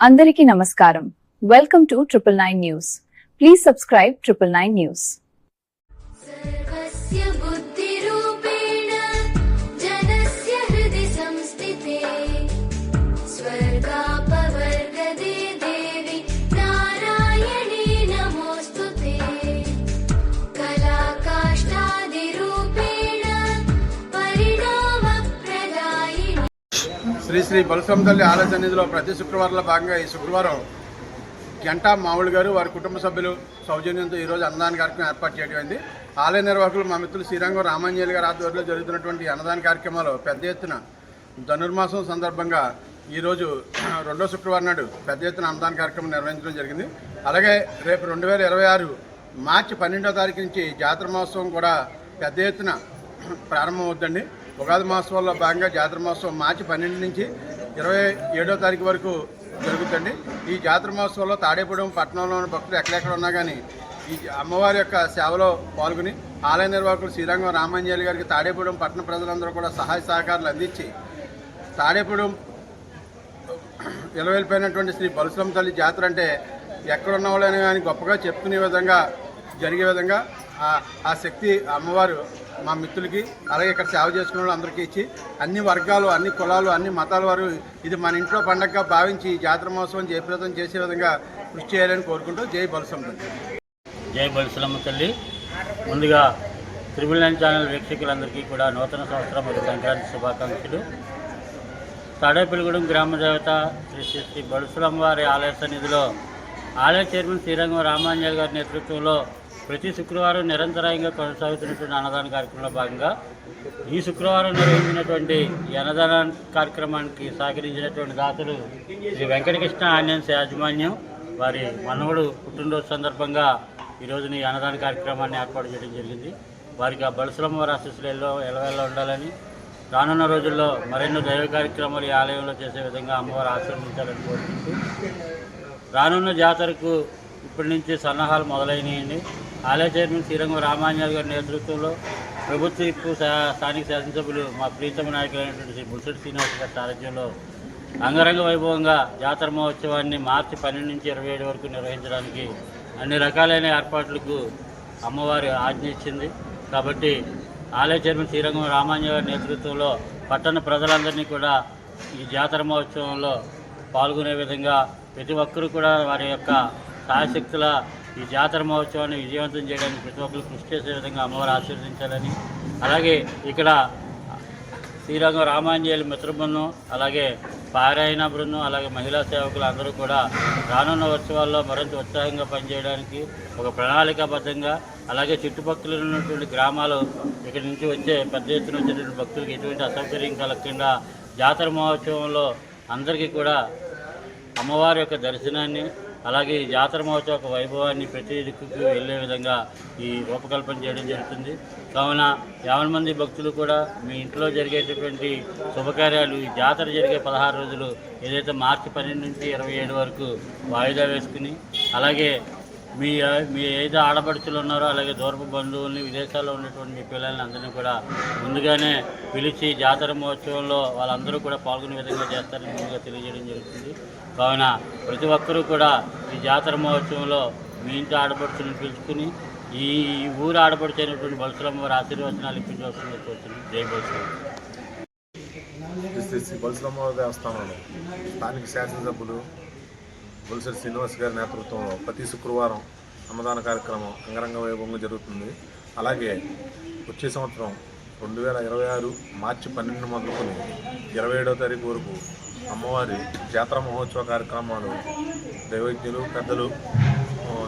అందరికీ నమస్కారం welcome to triple nine news please subscribe triple nine news Shri Shri బలసం తల్లి ఆలయ సన్నిధిలో ప్రతి శుక్రవారంలో భాగంగా ఈ శుక్రవారం గంటా మామూలు గారు వారి కుటుంబ సభ్యులు సౌజన్యంతో ఈరోజు అన్నదాన కార్యక్రమం ఏర్పాటు చేయడమైంది ఆలయ నిర్వాహకులు మా మిత్రులు శ్రీరంగం రామాంజలి గారి ఆధ్వర్యంలో జరుగుతున్నటువంటి అన్నదాన కార్యక్రమాలు పెద్ద ఎత్తున ధనుర్మాసం సందర్భంగా ఈరోజు రెండో శుక్రవారం నాడు పెద్ద ఎత్తున అన్నదాన కార్యక్రమం నిర్వహించడం జరిగింది. అలాగే రేపు రెండు వేల ఇరవై ఆరు మార్చి పన్నెండో తారీఖు నుంచి జాతర మహోత్సవం కూడా పెద్ద ఎత్తున ప్రారంభమవుద్దండి ఉగాది మాసంలో భాగంగా జాతర మహోత్సవం మార్చి పన్నెండు నుంచి ఇరవై ఏడో తారీఖు వరకు జరుగుతుంది. ఈ జాతర మహోత్సవంలో తాడేపూడెం పట్టణంలో ఉన్న భక్తులు ఎక్కడెక్కడ ఉన్నా కానీ ఈ అమ్మవారి యొక్క సేవలో పాల్గొని ఆలయ నిర్వాహకులు శ్రీరంగం రామాంజలి గారికి తాడేపూడెం పట్టణ ప్రజలందరూ కూడా సహాయ సహకారాలు అందించి తాడేపూడెం ఇలవెళ్ళిపోయినటువంటి శ్రీ పరశురామ తల్లి జాతర అంటే ఎక్కడున్న వాళ్ళైనా కానీ గొప్పగా చెప్పుకునే విధంగా జరిగే విధంగా ఆ- శక్తి అమ్మవారు మా మిత్రులకి అలాగే ఇక్కడ సేవ చేసుకునే వాళ్ళందరికీ ఇచ్చి అన్ని వర్గాలు అన్ని కులాలు అన్ని మతాల వారు ఇది మన ఇంట్లో పండగగా భావించి జాతర మహోత్సవం జయప్రదం చేసే విధంగా కృషి చేయాలని కోరుకుంటూ జై బలసం తల్లి. జై బలిసలమ్మ తల్లి. ముందుగా త్రిబుల్ నైన్ ఛానల్ వీక్షకులందరికీ కూడా నూతన సంవత్సరం మరియు సంక్రాంతి శుభాకాంక్షలు. తాడేపల్లిగూడెం గ్రామ దేవత శ్రీ శ్రీ శ్రీ ఆలయ సన్నిధిలో ఆలయ చైర్మన్ శ్రీరంగం రామాంజల్ గారి నేతృత్వంలో ప్రతి శుక్రవారం నిరంతరాయంగా కొనసాగుతున్నటువంటి అన్నదాన కార్యక్రమంలో భాగంగా ఈ శుక్రవారం నిర్వహించినటువంటి ఈ అన్నదాన కార్యక్రమానికి సహకరించినటువంటి దాతలు శ్రీ వెంకటకృష్ణ ఆన్యన్స్ యాజమాన్యం వారి మనవడు పుట్టినరోజు సందర్భంగా ఈ ఈ అన్నదాన కార్యక్రమాన్ని ఏర్పాటు చేయడం జరిగింది. వారికి ఆ బలసులమ్మ వారి ఎలవేళ్ళ ఉండాలని రానున్న రోజుల్లో మరెన్నో దైవ కార్యక్రమాలు ఈ ఆలయంలో చేసే విధంగా అమ్మవారు ఆశీర్వదించాలని కోరుకుంటూ రానున్న జాతరకు ఇప్పటి నుంచి సన్నాహాలు మొదలైనాయండి. ఆలయ చైర్మన్ శ్రీరంగం రామాంజల్ గారి నేతృత్వంలో ప్రభుత్వ ఇప్పు స్థానిక శాసనసభ్యులు మా ప్రీతమ నాయకులైనటువంటి శ్రీ బుల్సెట్ శ్రీనివాస్ గారి సారథ్యంలో అంగరంగ వైభవంగా జాతర మహోత్సవాన్ని మార్చి పన్నెండు నుంచి ఇరవై ఏడు వరకు నిర్వహించడానికి అన్ని రకాలైన ఏర్పాట్లకు అమ్మవారి ఆజ్ఞ ఇచ్చింది. కాబట్టి ఆలయ చైర్మన్ శ్రీరంగం రామాంజ గారి నేతృత్వంలో పట్టణ ప్రజలందరినీ కూడా ఈ జాతర మహోత్సవంలో పాల్గొనే విధంగా ప్రతి ఒక్కరూ కూడా వారి యొక్క సాయశక్తుల ఈ జాతర మహోత్సవాన్ని విజయవంతం చేయడానికి ప్రతి ఒక్కరు కృషి చేసే విధంగా అమ్మవారు ఆశీర్వదించాలని. అలాగే ఇక్కడ శ్రీరంగం రామాంజలి మిత్ర బృందం అలాగే పారాయణ బృందం అలాగే మహిళా సేవకులు అందరూ కూడా రానున్న ఉత్సవాల్లో మరింత ఉత్సాహంగా పనిచేయడానికి ఒక ప్రణాళికాబద్ధంగా అలాగే చుట్టుపక్కల ఉన్నటువంటి గ్రామాలు ఇక్కడి నుంచి వచ్చే పెద్ద ఎత్తున వచ్చేటువంటి భక్తులకు ఎటువంటి అసౌకర్యం కలగకుండా జాతర మహోత్సవంలో అందరికీ కూడా అమ్మవారి యొక్క దర్శనాన్ని అలాగే ఈ జాతర మహోత్సవ ఒక వైభవాన్ని ప్రతి దిక్కుకు వెళ్ళే విధంగా ఈ రూపకల్పన చేయడం జరుగుతుంది. కావున యాభై మంది భక్తులు కూడా మీ ఇంట్లో జరిగేటటువంటి శుభకార్యాలు ఈ జాతర జరిగే పదహారు రోజులు ఏదైతే మార్చి పన్నెండు నుంచి ఇరవై ఏడు వరకు వాయిదా వేసుకుని అలాగే మీ మీ ఏదో ఆడపడుచులు ఉన్నారో అలాగే దూరపు బంధువుల్ని విదేశాల్లో ఉన్నటువంటి మీ పిల్లల్ని అందరినీ కూడా ముందుగానే పిలిచి జాతర మహోత్సవంలో వాళ్ళందరూ కూడా పాల్గొనే విధంగా చేస్తారని ముందుగా తెలియజేయడం జరుగుతుంది. కావున ప్రతి ఒక్కరూ కూడా ఈ జాతర మహోత్సవంలో మీ ఇంటి ఆడపడుచులను పిలుచుకుని ఈ ఊరు ఆడపడుచైనటువంటి బలసలమ్మ వారి ఆశీర్వచనాలు ఇప్పించవలసింది కోరుతున్నాను జై బలసలమ్మ శ్రీ దేవస్థానంలో స్థానిక శాసనసభ్యులు బొలిసరి శ్రీనివాస్ గారి నేతృత్వంలో ప్రతి శుక్రవారం అన్నదాన కార్యక్రమం అంగరంగ వైభవంగా జరుగుతుంది. అలాగే వచ్చే సంవత్సరం రెండు వేల ఇరవై ఆరు మార్చి పన్నెండు మొదలుకొని ఇరవై ఏడవ తారీఖు వరకు అమ్మవారి జాతర మహోత్సవ కార్యక్రమాలు దైవజ్ఞులు పెద్దలు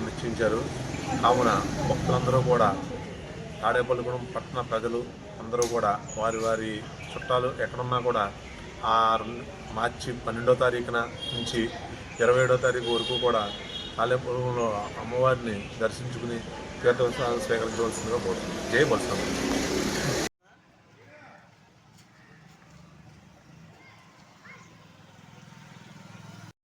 నిశ్చయించారు. కావున భక్తులందరూ కూడా తాడేపల్లిగూడెం పట్టణ ప్రజలు అందరూ కూడా వారి వారి చుట్టాలు ఎక్కడున్నా కూడా ఆ రెండు- మార్చి పన్నెండో తారీఖున నుంచి ఇరవై ఏడో తారీఖు వరకు కూడా ఆలయంలో అమ్మవారిని దర్శించుకుని తీర్థ స్వీకరించవలసిందిగా కోరుతుంది జై